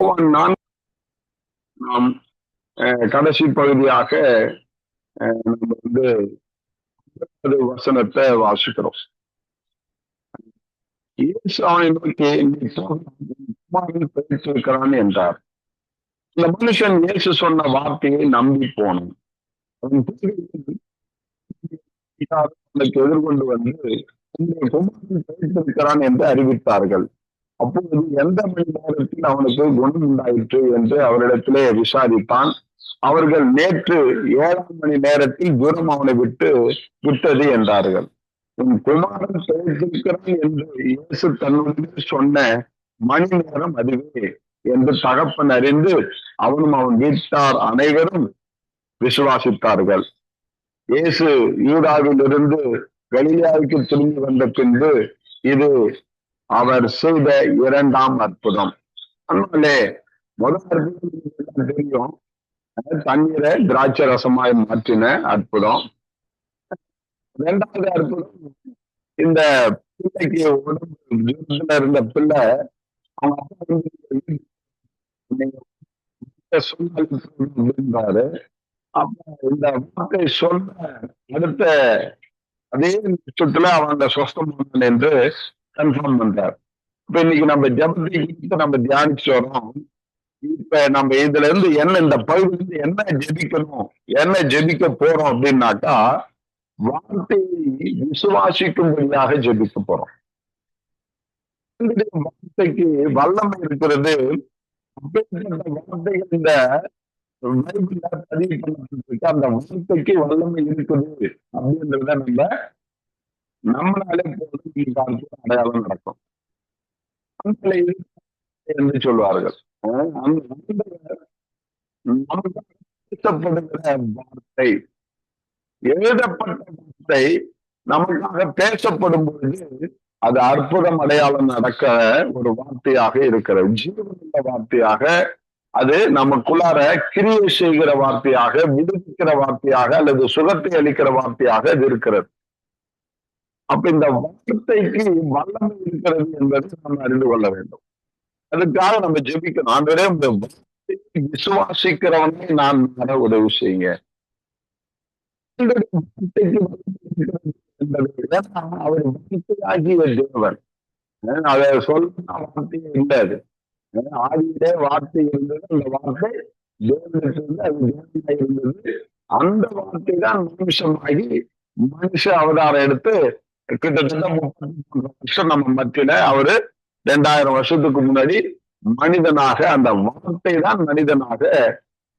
நான் நாம் கடைசி பகுதியாக நம்ம வந்து வசனத்தை வாசிக்கிறோம். இருக்கிறான் என்றார். இந்த மனுஷன் இயேசு சொன்ன வார்த்தையை நம்பி போனான். அவனுக்கு எதிர்கொண்டு வந்து இருக்கிறான் என்று அறிவித்தார்கள். அப்பொழுது எந்த மணி நேரத்தில் அவனுக்கு குணம் உண்டாயிற்று என்று அவரிடத்திலே விசாரித்தான் அவர்கள் நேற்று ஏழாம் மணி நேரத்தில் தூரம் அவனை விட்டு விட்டது என்றார்கள். உன் குமாரன் பிழைத்திருக்கிறான் என்று இயேசு தன்னுடைய சொன்ன மணி நேரம் அதுவே என்று தகப்பன் அறிந்து அவனும் அவன் வீட்டார் அனைவரும் விசுவாசித்தார்கள். இயேசு யூடாவிலிருந்து கலியாவுக்கு திரும்பி வந்த பின்பு இது அவர் செய்த இரண்டாம் அற்புதம். அதனாலே முதல் அற்புதம் தெரியும். தண்ணீரை திராட்சை ரசமாய் மாற்றின அற்புதம். இரண்டாவது அற்புதம் இந்த பிள்ளைக்கு உடம்பு இருந்த பிள்ளை அவங்க அப்படின்றாரு அப்ப இந்த வாக்கை சொல்ல அடுத்த அதே நிமிஷத்துல அவன் அந்த சொஸ்தம் என்று கன்ஃபார்ம் பண்றார். இப்ப இன்னைக்கு நம்ம ஜபத்தை நம்ம தியானிச்சு வரோம் இப்ப நம்ம இதுல இருந்து என்ன இந்த பகுதியில இருந்து என்ன ஜெபிக்கணும் என்ன ஜெபிக்க போறோம் அப்படின்னாக்கா வார்த்தையை விசுவாசிக்கும்படியாக ஜெபிக்க போறோம். வார்த்தைக்கு வல்லமை இருக்கிறது. வார்த்தைகள் இந்த பைபிள்ல பதிவு பண்ணப்பட்டிருக்கு. அந்த வார்த்தைக்கு வல்லமை இருக்குது அப்படின்றத நம்ம நம்மளாலே அடையாளம் நடக்கும். என்று சொல்வார்கள். வார்த்தை எழுதப்பட்ட வார்த்தை நமக்காக பேசப்படும் பொழுது அது அற்புதம் அடையாளம் நடக்க ஒரு வார்த்தையாக இருக்கிறது. ஜீவனுள்ள வார்த்தையாக அது நமக்குள்ளார கிரியை செய்கிற வார்த்தையாக விடுவிக்கிற வார்த்தையாக அல்லது சுகத்தை அளிக்கிற வார்த்தையாக அது இருக்கிறது. அப்ப இந்த வார்த்தைக்கு வல்லமை இருக்கிறது என்பதை நம்ம அறிந்து கொள்ள வேண்டும். அதுக்காக நம்ம ஜெபிக்கணும். ஆண்டவரே இந்த வார்த்தையை விசுவாசிக்கிறவனே நான் வர உதவி செய்யுங்க. அவர் வார்த்தையாகிய தேவன். அதை சொல்ல வார்த்தையே இல்லை அது ஆதியிலே வார்த்தை இருந்தது அந்த வார்த்தை தேவனிலிருந்து அது தேவனாக இருந்தது. அந்த வார்த்தை தான் மனுஷமாகி மனுஷ அவதாரம் எடுத்து கிட்டத்தட்ட வருஷம் நம்ம மத்தியில அவரு ரெண்டாயிரம் வருஷத்துக்கு முன்னாடி மனிதனாக அந்த வார்த்தை தான் மனிதனாக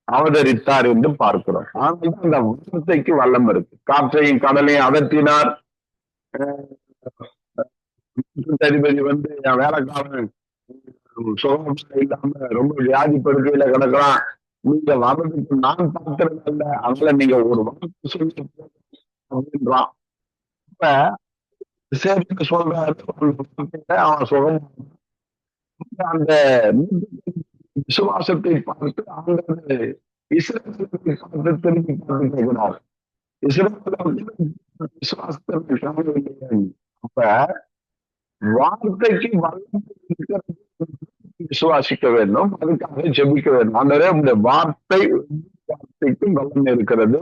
அவதரித்தார் என்று பார்க்கிறோம். ஆனால் அந்த வார்த்தைக்கு வல்லம் இருக்கு. காற்றையும் கடலையும் அதட்டினார் அதிபதி வந்து என் வேலைக்காரன் சுகம் இல்லாம ரொம்ப வியாதி படுக்கையில கிடக்கலாம் நீங்க வர்றதுக்கு நான் பார்க்கறது இல்ல அதனால நீங்க ஒரு வார்த்தை சொல்லி அப்படின்றான். இப்ப சேவைக்கு சொல்ற அவன் சுகம் அந்த விசுவாசத்தை பார்த்து ஆண்டவர் இஸ்ரேலை பார்த்து திரும்பி பார்த்து கேட்கிறார் இஸ்ரேல விசுவாசத்தை அப்ப வார்த்தைக்கு விசுவாசிக்க வேண்டும் அதுக்காக ஜெபிக்க வேண்டும் ஆண்டவரே இந்த வார்த்தை வார்த்தைக்கும் வல்லமை இருக்கிறது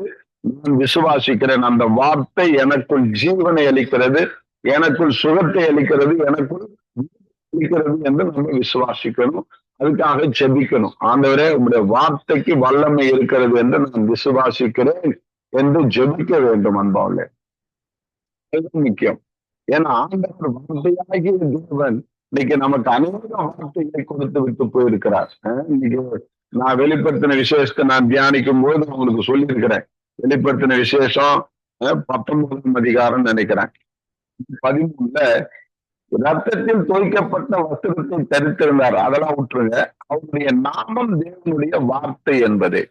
நான் விசுவாசிக்கிறேன். அந்த வார்த்தை எனக்குள் ஜீவனை அளிக்கிறது. எனக்குள் சுகத்தை அளிக்கிறது எனக்குள் அளிக்கிறது என்று நம்ம விசுவாசிக்கணும். அதுக்காக செபிக்கணும். ஆண்டவரே உங்களுடைய வார்த்தைக்கு வல்லமை இருக்கிறது என்று நான் விசுவாசிக்கிறேன் என்று ஜெபிக்க வேண்டும் அன்பாவிலே முக்கியம். ஏன்னா ஆண்டவர் வார்த்தையாகிய தேவன் இன்னைக்கு நமக்கு அநேக வார்த்தைகளை கொடுத்து விட்டு போயிருக்கிறார். இன்னைக்கு நான் வெளிப்படுத்தின விசேஷத்தை நான் தியானிக்கும் போது உங்களுக்கு சொல்லியிருக்கிறேன். வெளிப்படுத்தின விசேஷம் பத்தொன்பதாம் அதிகாரம் நினைக்கிறேன். பதிமூணுல ரத்தத்தில் தோய்க்கப்பட்ட வஸ்திரத்தை தரித்திருந்தார். அதெல்லாம் விட்டுருங்க. அவருடைய நாமம் தேவனுடைய வார்த்தை என்பது.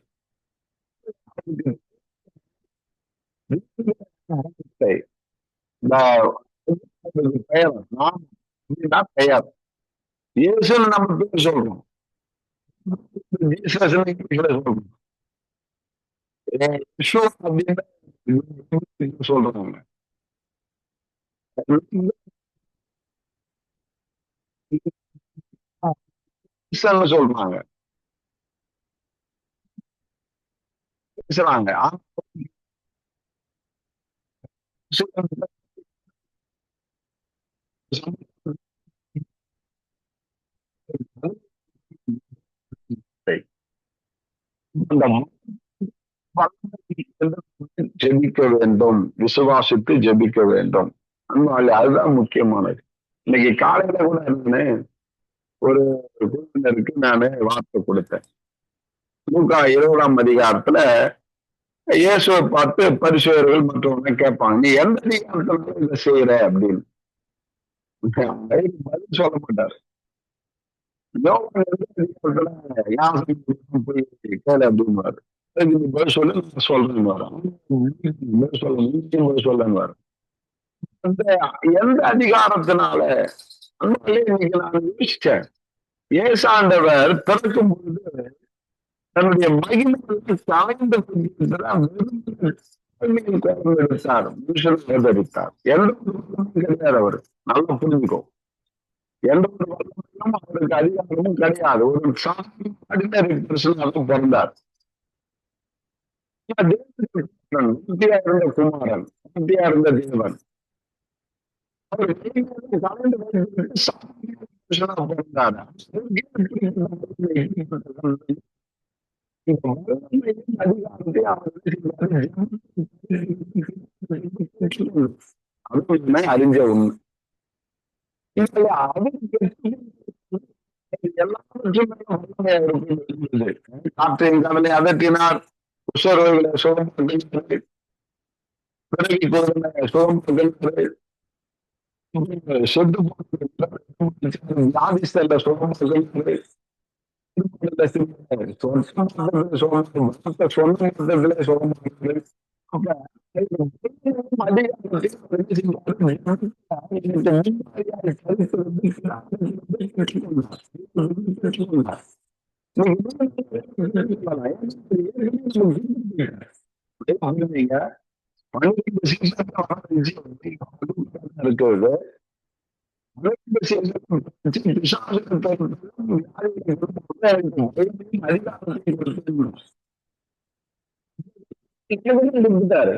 பெயர் நாமம். பெயர். இயேசு நம்ம பேர் சொல்றோம். சொல்றோம். சொல்றாங்க. சொல்றாங்க. பேசுறாங்க. ஜெபிக்க வேண்டும். விசுவாசித்து ஜெபிக்க வேண்டும். அன்பாலே அதுதான் முக்கியமானது. இன்னைக்கு காலையில கூட நானு ஒரு குழுவினருக்கு நானு வார்த்தை கொடுத்தேன். லூக்கா இருபதாம் அதிகாரத்துல இயேசுவை பார்த்து பரிசுவர்கள் மற்றவங்க கேட்பாங்க நீ எந்த அதிகாரத்துல இதை செய்யற? அப்படின்னு. பதில் சொல்ல மாட்டாரு. யோவான் எந்த அதிகாரத்துல போய் கேளு பதில் சொல்லு சொல்றேன்னு வரும் சொல்ல நீங்க வரும் எந்த அதிகாரத்தினால இன்னைக்கு நான் யோசிச்சேன் ஏசாண்டவர் பிறக்கும் பொழுது தன்னுடைய மகிமைக்கு கலைந்த கோபம் எடுத்தார் மனுஷன் வேதரித்தார் எந்த ஒரு வல்லமையும் கிடையாது அவர் நல்லா புரிஞ்சுக்கோ எந்த ஒரு வல்லமையும் அவருக்கு அதிகாரமும் கிடையாது. ஒரு ஆர்டினரி பிரசனாக பிறந்தார். முத்தியா இருந்த குமாரன் முத்தியா இருந்த தேவன் அவர் கலந்து மனுஷனா பிறந்தார் அதிகாரத்தை அவர் அறிஞ்ச உண்மை இதுல அவருக்கு காற்றின் கடலை அதட்டினார் பிறகு கோதனை சுகமாக்கினார் சொத்து வியாதிஸ்தல்ல சுகமாக்கினார் இருக்கிறது கொடுத்தாரு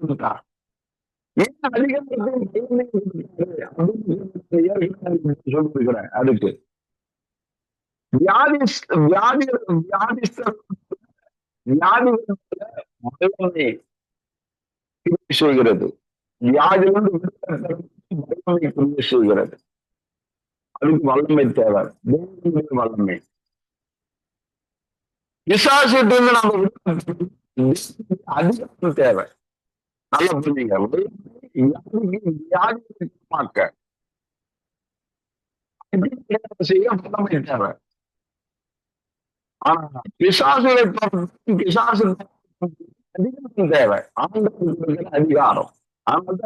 கொடுத்தா சொல்லிருக்கிறேன் அதுக்கு வியாதி வியாதி வியாதிஸ்தர் வியாதி செய்கிறது வியாதிலிருந்து செய்கிறது அதுக்கு வல்லமை தேவை தேவனுடைய வல்லமை விசாசிட்டு நம்ம அதிகம் தேவை நல்லா புரிஞ்சுங்க செய்ய தேவை ஆனா பிசாசுகளை பிசாசு அதிகாரம் தேவை ஆண்டவர்களுக்கு அதிகாரம்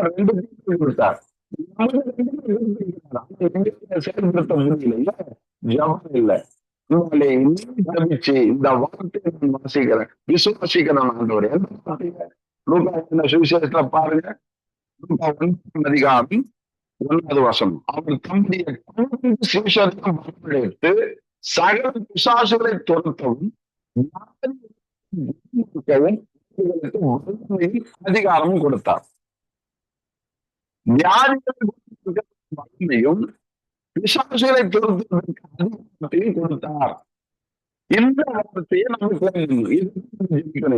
ரெண்டு பேரும் கொடுத்தார் செயல்படுத்த முடியல ஜபம் இல்ல ஜபிச்சு இந்த வார்த்தையை நான் வாசிக்கிறேன் விசுவாசிக்கிறேன் ஆண்டவர் எந்த வார்த்தையில சுவிசேஷத்துல பாருங்க. அதிகாரம் ஒன்பது வருஷம். அவர் தம்முடைய சிவசேஷம் வரவழைத்து சகல பிசாசுகளை துரத்தவும் அதிகாரமும் கொடுத்தார் வலிமையும் பிசாசுகளை துரத்துவதற்கு அதிகாரத்தையும் கொடுத்தார். இந்த வார்த்தையை நமக்கு இந்த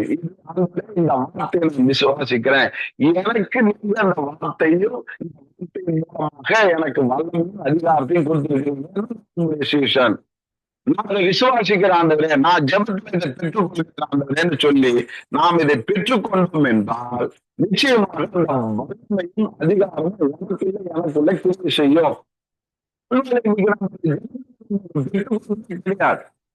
வார்த்தையை நான் விசுவாசிக்கிறேன். எனக்கு நீங்க அந்த வார்த்தையும் இந்த மூலமாக எனக்கு வல்லமும் அதிகாரத்தையும் கொடுத்திருக்கிறேன் நான் அதை விசுவாசிக்கிற ஆண்டவரே நான் ஜபத்தில் இதை பெற்றுக்கொள்கிற ஆண்டவரேன்னு சொல்லி நாம் இதை பெற்றுக்கொண்டோம் என்றால் நிச்சயமாக வலிமையும் அதிகாரமும் வாழ்க்கையில எனக்குள்ள கிருமி செய்யும். கிடையாது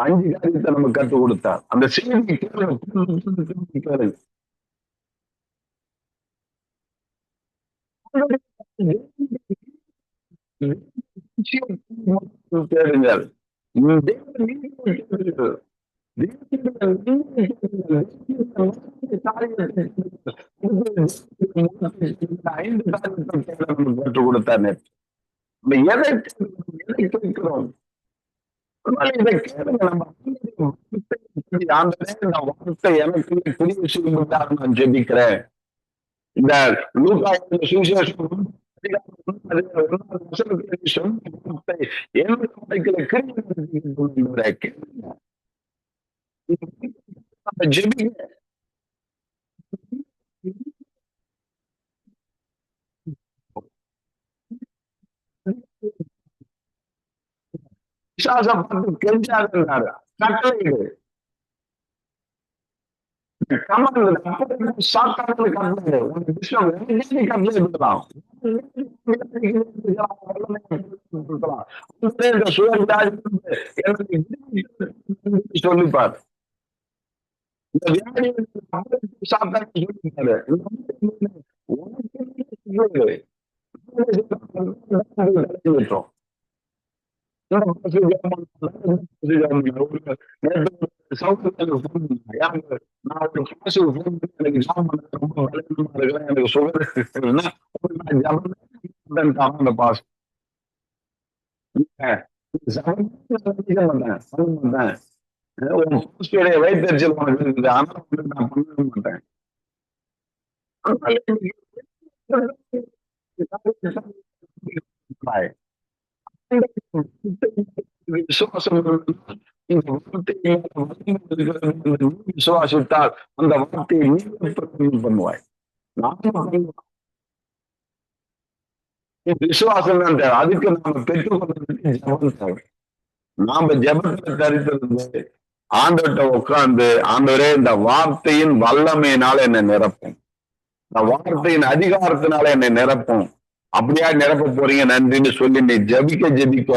அஞ்சு காரியத்தை நம்ம கற்றுக் கொடுத்தார் அந்த செய்தி தேடுங்கள் கொடுத்தார் நம்ம எதை எதை கேட்கிறோம் இதை கேளுங்க நம்ம ஆண்டவரே இந்த வார்த்தை எனக்கு புரிய செய்யும்படியாக நான் ஜெபிக்கிறேன் இந்த லூகா சுவிசேஷம் ஜெபிங்க விசுவாசம் பார்த்து கெஞ்சாதுன்னாரு கட்டளையிடு கமாண்ட் சாத்தானுக்கு கட்டளையிடு உனக்கு விஷயம் கட்டளை இருக்கலாம் சொல்லிப்பார் இந்த வியாதி சாத்தான் சொல்லிப்பாரு உனக்கு உனக்கு இருக்குது ஆனா நான் பண்ண மாட்டேன் விசுவாசித்தால் அந்த வார்த்தையை நீ பண்ணுவாய் விசுவாசம் அதுக்கு நாம பெற்றுக்கொள்ள நாம ஜபத்தை தரித்திருந்து ஆண்டவர்கிட்ட உட்கார்ந்து ஆண்டவரே இந்த வார்த்தையின் வல்லமையினால என்னை நிரப்பும் இந்த வார்த்தையின் அதிகாரத்தினால என்னை நிரப்பும் அப்படியா நிரப்ப போறீங்க? நன்றின்னு சொல்லி நீ ஜபிக்க ஜபிக்க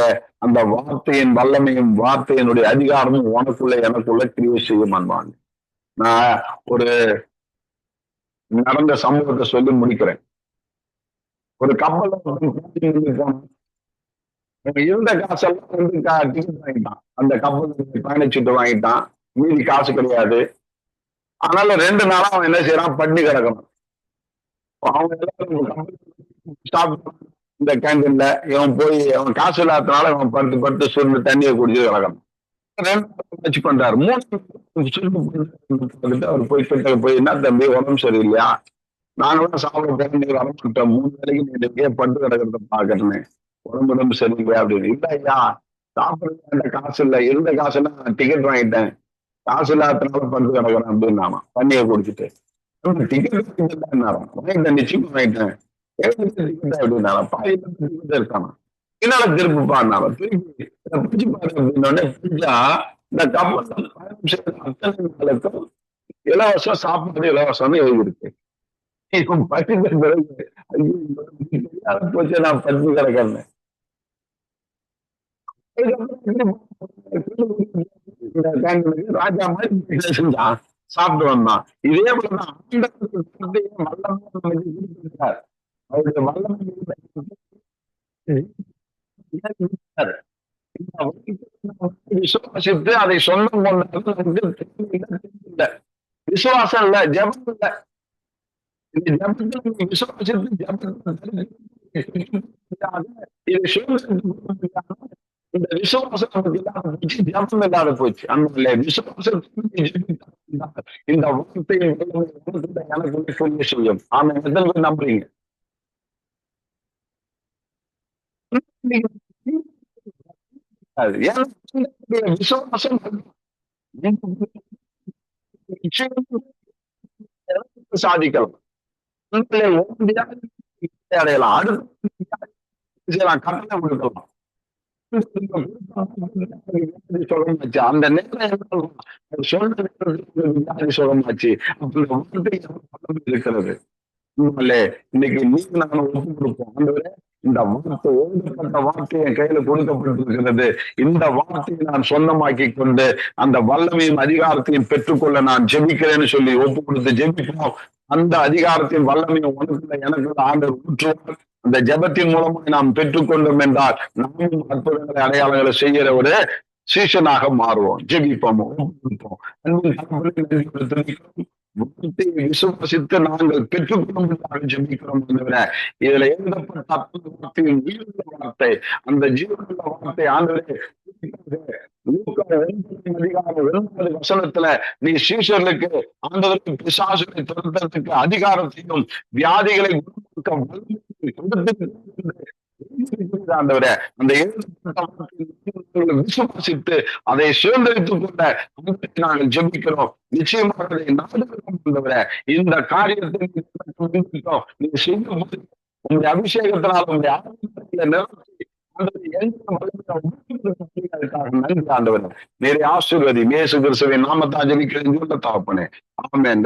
அந்த வார்த்தையின் வல்லமையும் வார்த்தையினுடைய அதிகாரமும் உனக்குள்ள எனக்குள்ள கிரியை செய்யும் அன்பாங்க நான் ஒரு நடந்த சம்பவத்தை சொல்லி முடிக்கிறேன். ஒரு கப்பல் இருந்த காசெல்லாம் வந்து டிக்கெட் வாங்கிட்டான். அந்த கப்பல் பயணச்சீட்டு வாங்கிட்டான். மீதி காசு கிடையாது. அதனால ரெண்டு நாளா அவன் என்ன செய்யறான்? பண்ணி கிடக்கணும் அவங்க எல்லாரும் ஸ்டாப் இந்த கேண்டீன்ல இவன் போய் அவன் காசு இல்லாதனால இவன் படுத்து படுத்து சுருண்டு தண்ணியை குடிச்சு கிடக்கணும் ரெண்டு பண்றாரு. மூணு அவர் போய் கிட்ட போய் என்ன தம்பி உடம்பு சரியில்லையா? நாங்களும் சாப்பிட போய் நீ மூணு வேலைக்கு நீ இங்கே பட்டு கிடக்கிறத பாக்குறேன் உடம்பு உடம்பு சரியில்லையா அப்படின்னு. இல்ல ஐயா சாப்பிடுறது காசு இல்லை. இருந்த காசுன்னா டிக்கெட் வாங்கிட்டேன். காசு இல்லாதனால படுத்து கிடக்குறேன் அப்படின்னு நாம தண்ணியை குடிச்சிட்டு. டிக்கெட் வாங்கிட்டேன் நிச்சயமா வாங்கிட்டேன். இருக்கானா என்னால திருப்பி பாடினால திருப்பி பிடிச்சு பாரு அப்படின்னோடனே பிடிச்சா இந்த கப்பல் அத்தனை இலவசம் சாப்பாடு இலவசம்னு எழுதியிருக்கு படித்த பிறகு போச்சு நான் படுத்து கிடக்கிறேன் ராஜா மாதிரி செஞ்சான் சாப்பிட்டு வந்தான் இதே போலதான் அவருடைய வல்லமை விசுவாசித்து அதை கொண்ட விசுவாசம் இல்ல ஜபம் இல்ல. இந்த ஜபத்தில் விசுவாசித்து ஜபம் இந்த விசுவாசம் ஜபம் இல்லாத போச்சு. அந்த விசுவாசம் இந்த உனக்குள்ள எனக்குள்ள சொல்ல செய்யும் ஆனா எத்தனை பேர் நம்புறீங்க அது ஏன்னா உங்களுடைய விசுவாசம் சாதிக்கலாம் அடையலாம் அடுத்து கொடுக்கலாம் அந்த நேரம் சொன்ன வியாதி அப்படி இருக்கிறது இன்னைக்கு நீங்க நாங்கள் ஒப்பு கொடுப்போம் ஆண்டவரே இந்த வார்த்தை எழுதப்பட்ட வார்த்தை என் கையில கொடுக்கப்பட்டிருக்கிறது. இந்த வார்த்தையை நான் சொந்தமாக்கி கொண்டு அந்த வல்லமையும் அதிகாரத்தையும் பெற்றுக்கொள்ள நான் ஜெபிக்கிறேன்னு சொல்லி ஒப்பு கொடுத்து ஜெபிக்கிறோம். அந்த அதிகாரத்தின் வல்லமையும் உனக்குள்ள எனக்கு ஆண்டு ஊற்றுவார். அந்த ஜெபத்தின் மூலமாக நாம் பெற்றுக்கொண்டோம் என்றால் நாமும் அற்புதங்களை அடையாளங்களை செய்கிற ஒரு சீசனாக மாறுவோம். ஜெபிப்போம் ஒப்பு கொடுப்போம் விசுவசித்து வார்த்தையை விசுவாசித்து நாங்கள் பெற்றுக்கொள்ளும்படியாக ஜெபிக்கிறோம் இதுல எழுதப்பட்ட அற்புத வார்த்தையின் வார்த்தை அந்த ஜீவனுள்ள வார்த்தை ஆண்டவரே அதிகாரம் வசனத்துல நீ சீஷர்களுக்கு ஆண்டவருக்கு பிசாசுகளை துரத்துறதுக்கு அதிகாரத்தையும் வியாதிகளை குணமாக்க ஆண்டவரே அந்த விசுவாசித்து அதை சுதந்திரித்துக் கொண்ட நாங்கள் ஜபிக்கிறோம். நிச்சயமாக அதை நாடுகிறோம் ஆண்டவரே இந்த காரியத்தை நீ எனக்கு உங்க செய்யும் உங்களுடைய அபிஷேகத்தினால் உங்களுடைய ஆத்மாக்களை நிறுத்தி ஆண்டவரே, ஆசீர்வதி மேசு கிறிஸ்துவின் நாமத்தான் ஜெபிக்கிறேன் தகப்பனே ஆமென்.